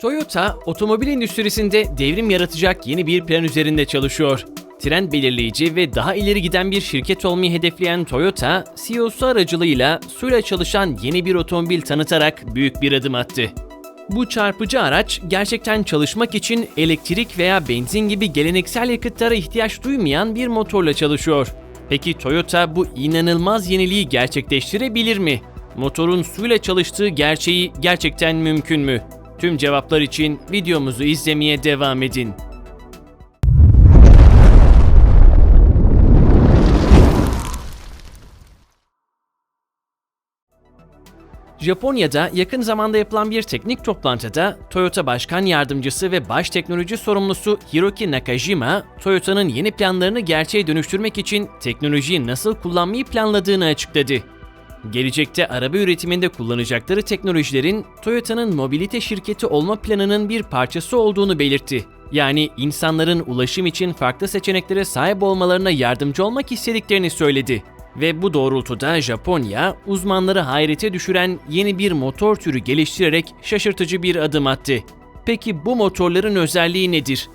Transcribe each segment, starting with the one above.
Toyota, otomobil endüstrisinde devrim yaratacak yeni bir plan üzerinde çalışıyor. Trend belirleyici ve daha ileri giden bir şirket olmayı hedefleyen Toyota, CEO'su aracılığıyla suyla çalışan yeni bir otomobil tanıtarak büyük bir adım attı. Bu çarpıcı araç gerçekten çalışmak için elektrik veya benzin gibi geleneksel yakıtlara ihtiyaç duymayan bir motorla çalışıyor. Peki Toyota bu inanılmaz yeniliği gerçekleştirebilir mi? Motorun suyla çalıştığı gerçeği gerçekten mümkün mü? Tüm cevaplar için videomuzu izlemeye devam edin. Japonya'da yakın zamanda yapılan bir teknik toplantıda Toyota Başkan Yardımcısı ve Baş Teknoloji Sorumlusu Hiroki Nakajima, Toyota'nın yeni planlarını gerçeğe dönüştürmek için teknolojiyi nasıl kullanmayı planladığını açıkladı. Gelecekte araba üretiminde kullanacakları teknolojilerin Toyota'nın mobilite şirketi olma planının bir parçası olduğunu belirtti. Yani insanların ulaşım için farklı seçeneklere sahip olmalarına yardımcı olmak istediklerini söyledi. Ve bu doğrultuda Japonya, uzmanları hayrete düşüren yeni bir motor türü geliştirerek şaşırtıcı bir adım attı. Peki bu motorların özelliği nedir?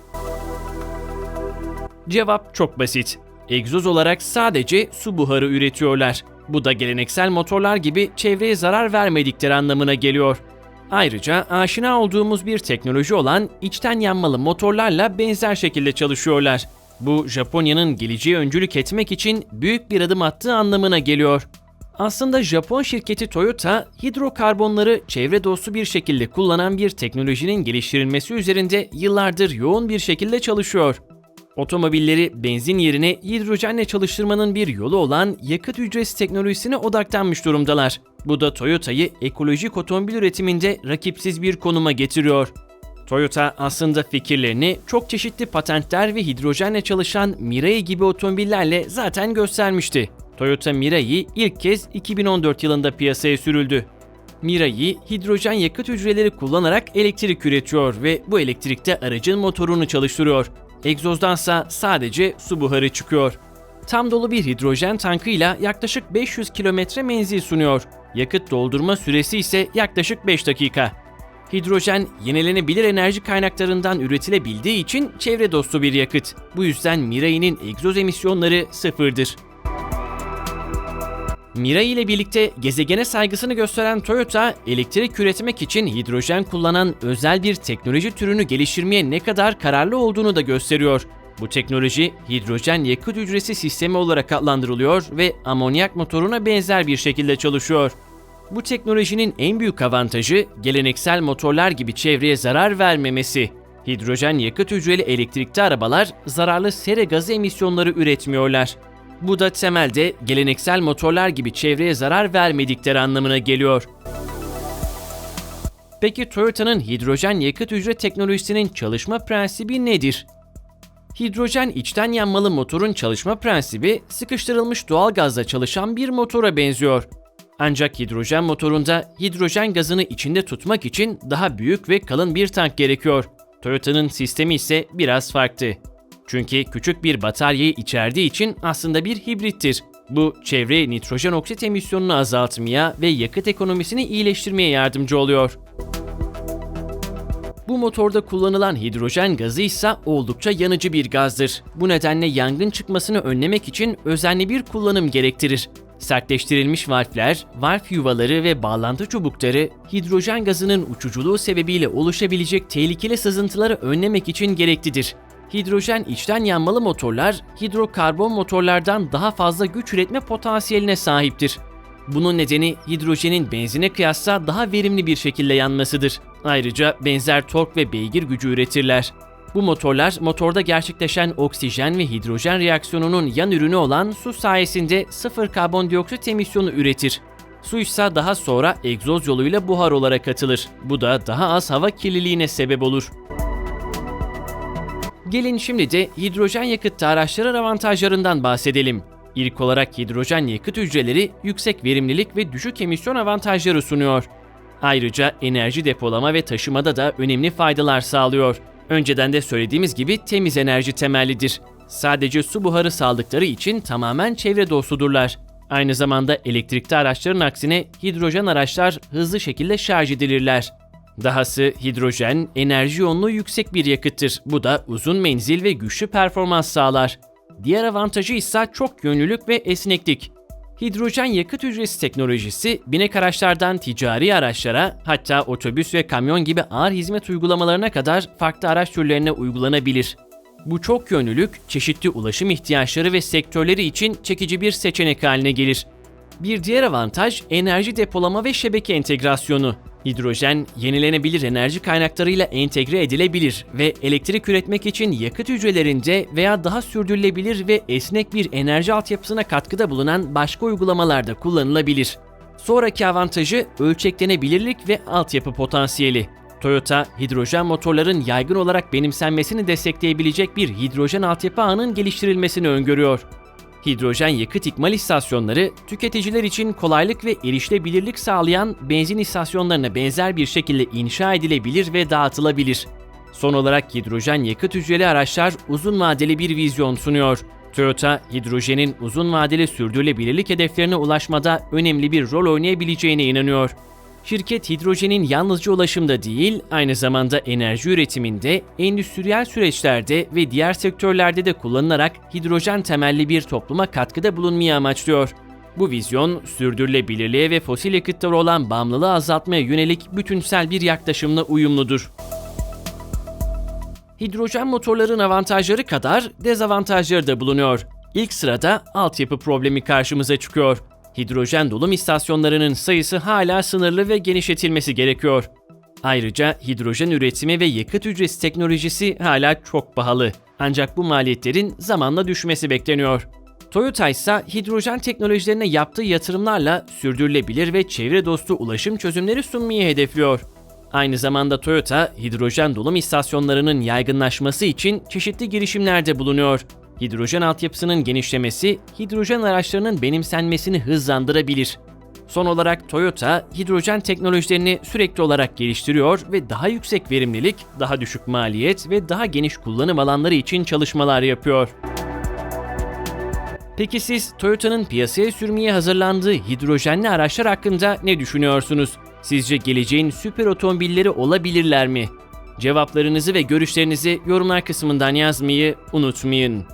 Cevap çok basit. Egzoz olarak sadece su buharı üretiyorlar. Bu da geleneksel motorlar gibi çevreye zarar vermedikleri anlamına geliyor. Ayrıca aşina olduğumuz bir teknoloji olan içten yanmalı motorlarla benzer şekilde çalışıyorlar. Bu Japonya'nın geleceğe öncülük etmek için büyük bir adım attığı anlamına geliyor. Aslında Japon şirketi Toyota, hidrokarbonları çevre dostu bir şekilde kullanan bir teknolojinin geliştirilmesi üzerinde yıllardır yoğun bir şekilde çalışıyor. Otomobilleri benzin yerine hidrojenle çalıştırmanın bir yolu olan yakıt hücresi teknolojisine odaklanmış durumdalar. Bu da Toyota'yı ekolojik otomobil üretiminde rakipsiz bir konuma getiriyor. Toyota aslında fikirlerini çok çeşitli patentler ve hidrojenle çalışan Mirai gibi otomobillerle zaten göstermişti. Toyota Mirai ilk kez 2014 yılında piyasaya sürüldü. Mirai, hidrojen yakıt hücreleri kullanarak elektrik üretiyor ve bu elektrikte aracın motorunu çalıştırıyor. Egzozdansa sadece su buharı çıkıyor. Tam dolu bir hidrojen tankıyla yaklaşık 500 kilometre menzil sunuyor. Yakıt doldurma süresi ise yaklaşık 5 dakika. Hidrojen yenilenebilir enerji kaynaklarından üretilebildiği için çevre dostu bir yakıt. Bu yüzden Mirai'nin egzoz emisyonları sıfırdır. Mirai ile birlikte gezegene saygısını gösteren Toyota, elektrik üretmek için hidrojen kullanan özel bir teknoloji türünü geliştirmeye ne kadar kararlı olduğunu da gösteriyor. Bu teknoloji hidrojen yakıt hücresi sistemi olarak adlandırılıyor ve amonyak motoruna benzer bir şekilde çalışıyor. Bu teknolojinin en büyük avantajı geleneksel motorlar gibi çevreye zarar vermemesi. Hidrojen yakıt hücreli elektrikli arabalar zararlı sera gazı emisyonları üretmiyorlar. Bu da temelde geleneksel motorlar gibi çevreye zarar vermedikleri anlamına geliyor. Peki Toyota'nın hidrojen yakıt hücre teknolojisinin çalışma prensibi nedir? Hidrojen içten yanmalı motorun çalışma prensibi sıkıştırılmış doğal gazla çalışan bir motora benziyor. Ancak hidrojen motorunda hidrojen gazını içinde tutmak için daha büyük ve kalın bir tank gerekiyor. Toyota'nın sistemi ise biraz farklı. Çünkü küçük bir bataryayı içerdiği için aslında bir hibrittir. Bu çevre nitrojen oksit emisyonunu azaltmaya ve yakıt ekonomisini iyileştirmeye yardımcı oluyor. Bu motorda kullanılan hidrojen gazı ise oldukça yanıcı bir gazdır. Bu nedenle yangın çıkmasını önlemek için özenli bir kullanım gerektirir. Sertleştirilmiş valfler, valf yuvaları ve bağlantı çubukları hidrojen gazının uçuculuğu sebebiyle oluşabilecek tehlikeli sızıntıları önlemek için gereklidir. Hidrojen içten yanmalı motorlar hidrokarbon motorlardan daha fazla güç üretme potansiyeline sahiptir. Bunun nedeni hidrojenin benzine kıyasla daha verimli bir şekilde yanmasıdır. Ayrıca benzer tork ve beygir gücü üretirler. Bu motorlar motorda gerçekleşen oksijen ve hidrojen reaksiyonunun yan ürünü olan su sayesinde sıfır karbondioksit emisyonu üretir. Su ise daha sonra egzoz yoluyla buhar olarak atılır. Bu da daha az hava kirliliğine sebep olur. Gelin şimdi de hidrojen yakıtlı araçların avantajlarından bahsedelim. İlk olarak hidrojen yakıt hücreleri yüksek verimlilik ve düşük emisyon avantajları sunuyor. Ayrıca enerji depolama ve taşımada da önemli faydalar sağlıyor. Önceden de söylediğimiz gibi temiz enerji temellidir. Sadece su buharı saldıkları için tamamen çevre dostudurlar. Aynı zamanda elektrikli araçların aksine hidrojen araçlar hızlı şekilde şarj edilirler. Dahası hidrojen enerji yoğunluğu yüksek bir yakıttır. Bu da uzun menzil ve güçlü performans sağlar. Diğer avantajı ise çok yönlülük ve esneklik. Hidrojen yakıt hücresi teknolojisi binek araçlardan ticari araçlara hatta otobüs ve kamyon gibi ağır hizmet uygulamalarına kadar farklı araç türlerine uygulanabilir. Bu çok yönlülük çeşitli ulaşım ihtiyaçları ve sektörleri için çekici bir seçenek haline gelir. Bir diğer avantaj enerji depolama ve şebeke entegrasyonu. Hidrojen yenilenebilir enerji kaynaklarıyla entegre edilebilir ve elektrik üretmek için yakıt hücrelerinde veya daha sürdürülebilir ve esnek bir enerji altyapısına katkıda bulunan başka uygulamalarda kullanılabilir. Sonraki avantajı ölçeklenebilirlik ve altyapı potansiyeli. Toyota, hidrojen motorların yaygın olarak benimsenmesini destekleyebilecek bir hidrojen altyapı ağının geliştirilmesini öngörüyor. Hidrojen yakıt ikmal istasyonları tüketiciler için kolaylık ve erişilebilirlik sağlayan benzin istasyonlarına benzer bir şekilde inşa edilebilir ve dağıtılabilir. Son olarak hidrojen yakıt hücreli araçlar uzun vadeli bir vizyon sunuyor. Toyota, hidrojenin uzun vadeli sürdürülebilirlik hedeflerine ulaşmada önemli bir rol oynayabileceğine inanıyor. Şirket hidrojenin yalnızca ulaşımda değil, aynı zamanda enerji üretiminde, endüstriyel süreçlerde ve diğer sektörlerde de kullanılarak hidrojen temelli bir topluma katkıda bulunmayı amaçlıyor. Bu vizyon, sürdürülebilirliğe ve fosil yakıtlara olan bağımlılığı azaltmaya yönelik bütünsel bir yaklaşımla uyumludur. Hidrojen motorların avantajları kadar dezavantajları da bulunuyor. İlk sırada altyapı problemi karşımıza çıkıyor. Hidrojen dolum istasyonlarının sayısı hala sınırlı ve genişletilmesi gerekiyor. Ayrıca hidrojen üretimi ve yakıt hücresi teknolojisi hala çok pahalı. Ancak bu maliyetlerin zamanla düşmesi bekleniyor. Toyota ise hidrojen teknolojilerine yaptığı yatırımlarla sürdürülebilir ve çevre dostu ulaşım çözümleri sunmayı hedefliyor. Aynı zamanda Toyota, hidrojen dolum istasyonlarının yaygınlaşması için çeşitli girişimlerde bulunuyor. Hidrojen altyapısının genişlemesi, hidrojen araçlarının benimsenmesini hızlandırabilir. Son olarak Toyota, hidrojen teknolojilerini sürekli olarak geliştiriyor ve daha yüksek verimlilik, daha düşük maliyet ve daha geniş kullanım alanları için çalışmalar yapıyor. Peki siz Toyota'nın piyasaya sürmeye hazırlandığı hidrojenli araçlar hakkında ne düşünüyorsunuz? Sizce geleceğin süper otomobilleri olabilirler mi? Cevaplarınızı ve görüşlerinizi yorumlar kısmından yazmayı unutmayın.